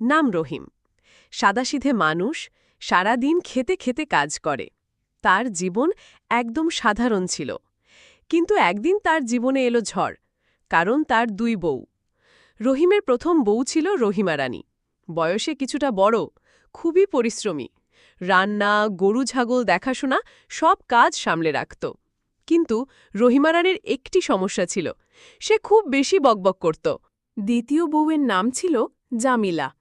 নাম রহিম। সাদাসিধে মানুষ সারাদিন খেতে খেতে কাজ করে। তার জীবন একদম সাধারণ ছিল। কিন্তু একদিন তার জীবনে এলো ঝড়, কারণ তার দুই বউ। রহিমের প্রথম বউ ছিল রহিমা রানী। বয়সে কিছুটা বড়, খুবই পরিশ্রমী। রান্না, গরু ছাগল দেখাশোনা সব কাজ সামলে রাখত। কিন্তু রহিমা রানীর একটি সমস্যা ছিল, সে খুব বেশি বকবক করত। দ্বিতীয় বউয়ের নাম ছিল জামিলা।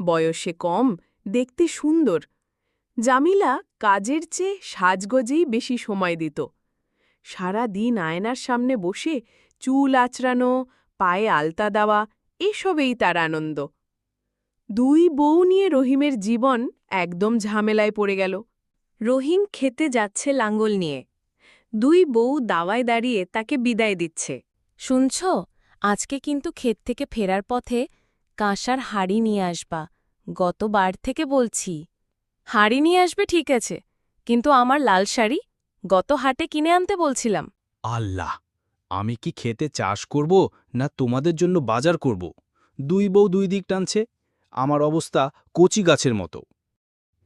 বয়সে কম, দেখতে সুন্দর। জামিলা কাজের চেয়ে সাজগজেই বেশি সময় দিত। সারা দিন আয়নার সামনে বসে চুল আঁচড়ানো, পায়ে আলতা দেওয়া, এসবেই তার আনন্দ। দুই বউ নিয়ে রহিমের জীবন একদম ঝামেলায় পড়ে গেল। রহিম খেতে যাচ্ছে লাঙ্গল নিয়ে। দুই বউ দাওয়ায় দাঁড়িয়ে তাকে বিদায় দিচ্ছে। শুনছ, আজকে কিন্তু ক্ষেত থেকে ফেরার পথে কাঁসার হাড়ি নিয়ে আসবা। গতবার থেকে বলছি। হাড়ি নিয়ে আসবে ঠিক আছে কিন্তু আমার লাল শাড়ি গত হাটে কিনে আনতে বলছিলাম। আল্লাহ আমি কি খেতে চাষ করব না তোমাদের জন্য বাজার করব? দুই বউ দুই দিক টানছে আমার অবস্থা কচি গাছের মতো।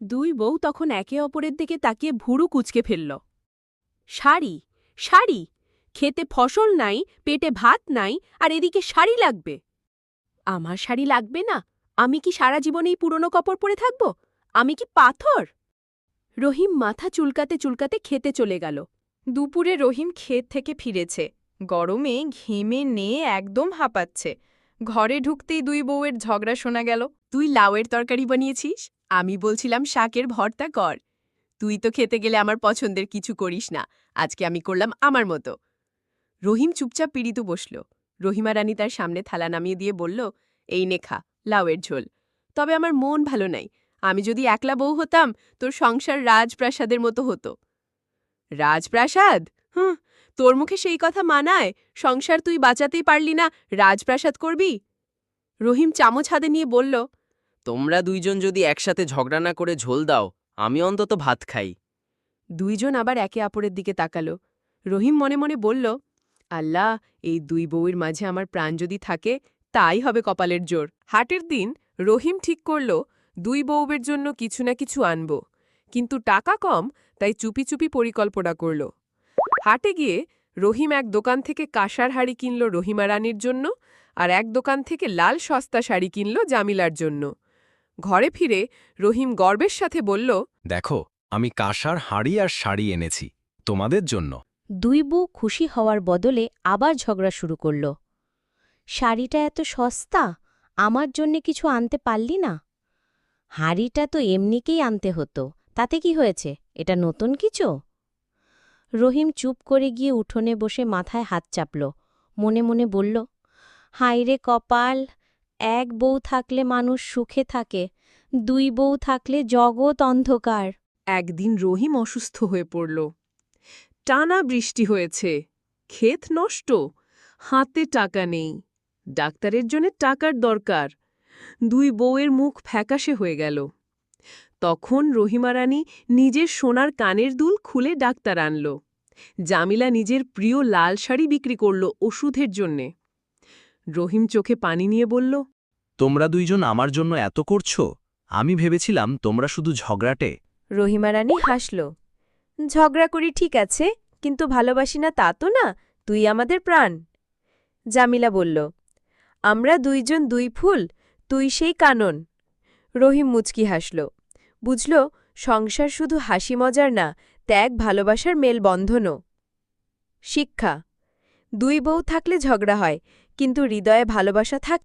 দুই বউ তখন একে অপরের দিকে তাকিয়ে ভুরু কুচকে ফেলল। শাড়ি শাড়ি খেতে ফসল নাই পেটে ভাত নাই আর এদিকে শাড়ি লাগবে। আমার শাড়ি লাগবে না। আমি কি সারা জীবনেই পুরনো কাপড় পরে থাকব? আমি কি পাথর? রহিম মাথা চুলকাতে চুলকাতে খেতে চলে গেল। দুপুরে রহিম ক্ষেত থেকে ফিরেছে। গরমে ঘেমে নিয়ে একদম হাঁপাচ্ছে। ঘরে ঢুকতেই দুই বউয়ের ঝগড়া শোনা গেল। তুই লাউয়ের তরকারি বানিয়েছিস? আমি বলছিলাম শাকের ভর্তা কর। তুই তো খেতে গেলে আমার পছন্দের কিছু করিস না। আজকে আমি করলাম আমার মতো। রহিম চুপচাপ পীড়িত বসল। রহিমা রানী তার সামনে থালা নামিয়ে দিয়ে বলল এই নেখা লাউয়ের ঝোল। তবে আমার মন ভালো নাই। আমি যদি একলা বউ হতাম তোর সংসার রাজপ্রাসাদের মতো হতো। রাজপ্রাসাদ? হুঁ তোর মুখে সেই কথা মানায়? সংসার তুই বাঁচাতেই পারলি না রাজপ্রাসাদ করবি? রহিম চামচ হাতে নিয়ে বলল তোমরা দুইজন যদি একসাথে ঝগড়া না করে ঝোল দাও আমি অন্তত ভাত খাই। দুইজন আবার একে অপরের দিকে তাকালো। রহিম মনে মনে বলল আল্লাহ, এই দুই বউয়ের মাঝে আমার প্রাণ যদি থাকে, তাই হবে কপালের জোর। হাটের দিন রহিম ঠিক করল, দুই বউবের জন্য কিছু না কিছু আনব। কিন্তু টাকা কম, তাই চুপি চুপি পরিকল্পনা করল। হাটে গিয়ে রহিম এক দোকান থেকে কাঁসার হাড়ি কিনল রহিমা রানীর জন্য, আর এক দোকান থেকে লাল সস্তা শাড়ি কিনল জামিলার জন্য। ঘরে ফিরে রহিম গর্বের সাথে বলল, দেখো, আমি কাঁসার হাঁড়ি আর শাড়ি এনেছি, তোমাদের জন্য। দুই বউ খুশি হওয়ার বদলে আবার ঝগড়া শুরু করল। শাড়িটা এত সস্তা, আমার জন্যে কিছু আনতে পারলি না? হাঁড়িটা তো এমনিকেই আনতে হতো, তাতে কি হয়েছে? এটা নতুন কিছু? রহিম চুপ করে গিয়ে উঠোনে বসে মাথায় হাত চাপল, মনে মনে বলল হাইরে কপাল, এক বউ থাকলে মানুষ সুখে থাকে, দুই বউ থাকলে জগৎ অন্ধকার। একদিন রহিম অসুস্থ হয়ে পড়ল। টানা বৃষ্টি হয়েছে। ক্ষেত নষ্ট। হাতে টাকা নেই। ডাক্তারের জন্য টাকার দরকার। দুই বউয়ের মুখ ফ্যাকাশে হয়ে গেল। তখন রহিমা রানী নিজের সোনার কানের দুল খুলে ডাক্তার আনল। জামিলা নিজের প্রিয় লাল শাড়ি বিক্রি করল ওষুধের জন্যে। রহিম চোখে পানি নিয়ে বলল তোমরা দুইজন আমার জন্য এত করছ? আমি ভেবেছিলাম তোমরা শুধু ঝগড়াটে। রহিমা রানী হাসল। ঝগড়া করি ঠিক আছে, কিন্তু ভালোবাসি না তা তো না, তুই আমাদের প্রাণ। জামিলা বলল, আমরা দুইজন দুই ফুল, তুই সেই কানন। রহিম মুচকি হাসল, বুঝল, সংসার শুধু হাসি মজার না, ত্যাগ ভালোবাসার মেলবন্ধনও। শিক্ষা, দুই বউ থাকলে ঝগড়া হয়, কিন্তু হৃদয়ে ভালোবাসা থাক